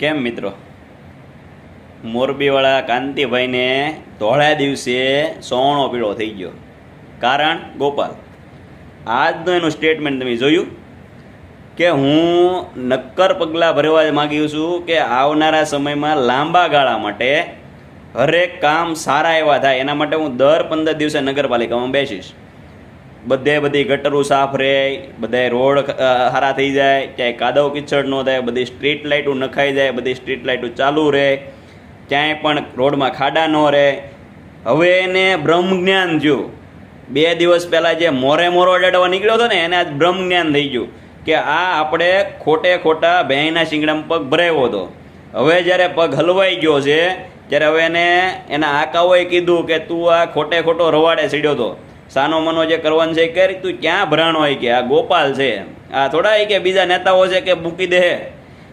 કેમ મિત્રો? મોરબીવાળા કાંતિભાઈને ધોળા દિવસે સોણો પીળો થઈ ગયો. કારણ ગોપાલ, આજનું એનું સ્ટેટમેન્ટ તમે જોયું કે હું નક્કર પગલાં ભરવા માગ્યું છું કે આવનારા સમયમાં લાંબા ગાળા માટે હરેક કામ સારા એવા થાય. એના માટે હું દર પંદર દિવસે નગરપાલિકામાં બેસીશ. બધે બધી ગટરો સાફ રહે બધાય રોડ હારા થઈ જાય, ક્યાંય કાદવ કિચડ ન થાય, બધી સ્ટ્રીટ લાઇટો નખાઈ જાય, બધી સ્ટ્રીટ લાઇટો ચાલુ રહે, ક્યાંય પણ રોડમાં ખાડા ન રહે. હવે એને બ્રહ્મ જ્ઞાન થયું. બે દિવસ પહેલાં જે મોરે મોરો અડાડવા નીકળ્યો હતો ને, એને આજ બ્રહ્મ જ્ઞાન થઈ ગયું કે આ આપણે ખોટે ખોટા ભેંના શિંગડામાં પગ ભરાવ્યો હતો. હવે જ્યારે પગ હલવાઈ ગયો છે, ત્યારે હવે એને એના આકાઓએ કીધું કે તું આ ખોટે ખોટો રવાડે સીડ્યો હતો. સાનો મનો જે કરવાનું છે કર તું ક્યાં ભરાણો હોય કે આ ગોપાલ છે. આ થોડા કે બીજા નેતાઓ છે કે મૂકી દે.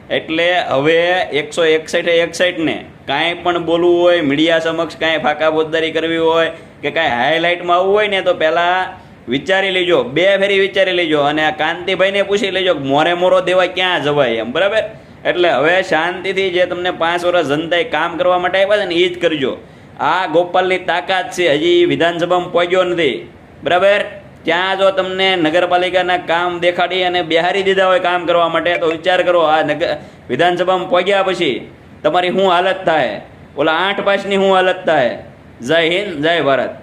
એટલે હવે એકસો એકસઠે એકસઠ ને કાંઈ પણ બોલવું હોય, મીડિયા સમક્ષ કાંઈ ફાકા બોજદારી કરવી હોય કે કાંઈ હાઇલાઇટમાં આવવું હોય ને, તો પહેલાં વિચારી લેજો. બે ફેરી વિચારી લેજો અને આ કાંતિભાઈને પૂછી લેજો કે મોરે મોરો દેવા ક્યાં જવાય એમ, બરાબર? એટલે હવે શાંતિથી જે તમને પાંચ વર્ષ જનતાએ કામ કરવા માટે આવ્યા છે ને એ જ કરજો. આ ગોપાલની તાકાત છે. હજી વિધાનસભામાં પહોંચ્યો નથી. બરાબર? ત્યાં જો તમને નગરપાલિકાના કામ દેખાડી અને બિહારી દીધા હોય કામ કરવા માટે, તો વિચાર કરો, આ નગર વિધાનસભામાં પહોંચ્યા પછી તમારી શું હાલત થાય? ઓલા આઠ પાસની શું હાલત થાય? જય હિન્દ, જય ભારત.